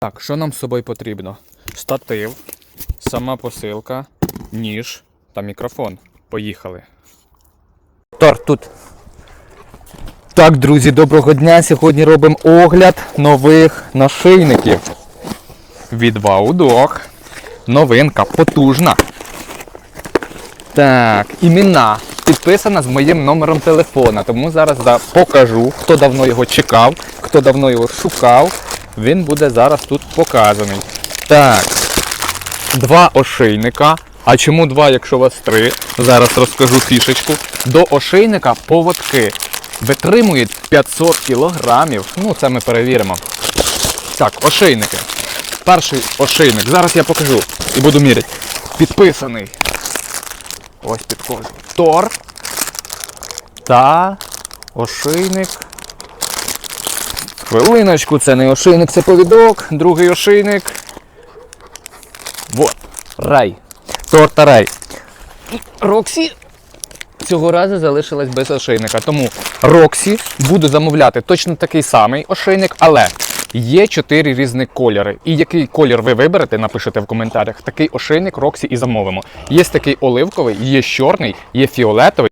Так, що нам з собою потрібно? Штатив, сама посилка, ніж та мікрофон. Поїхали. Тор тут. Так, друзі, доброго дня. Сьогодні робимо огляд нових нашийників. Від Ваудок. Новинка потужна. Так, імена. Підписана з моїм номером телефона. Тому зараз покажу, хто давно його чекав, хто давно його шукав. Він буде зараз тут показаний. Так. Два ошейника. А чому два, якщо у вас три? Зараз розкажу фішечку. До ошейника поводки. Витримують 500 кілограмів. Ну, це ми перевіримо. Так, ошейники. Перший ошейник. Зараз я покажу і буду міряти. Підписаний. Ось підходить. Тор. Та ошейник. Хвилиночку, це не ошейник, це повідок. Другий ошейник. Вот. Рай. Тор та рай. Роксі цього разу залишилась без ошейника. Тому Роксі буду замовляти точно такий самий ошейник, але є чотири різні кольори. І який колір ви виберете, напишете в коментарях. Такий ошейник Роксі і замовимо. Є такий оливковий, є чорний, є фіолетовий.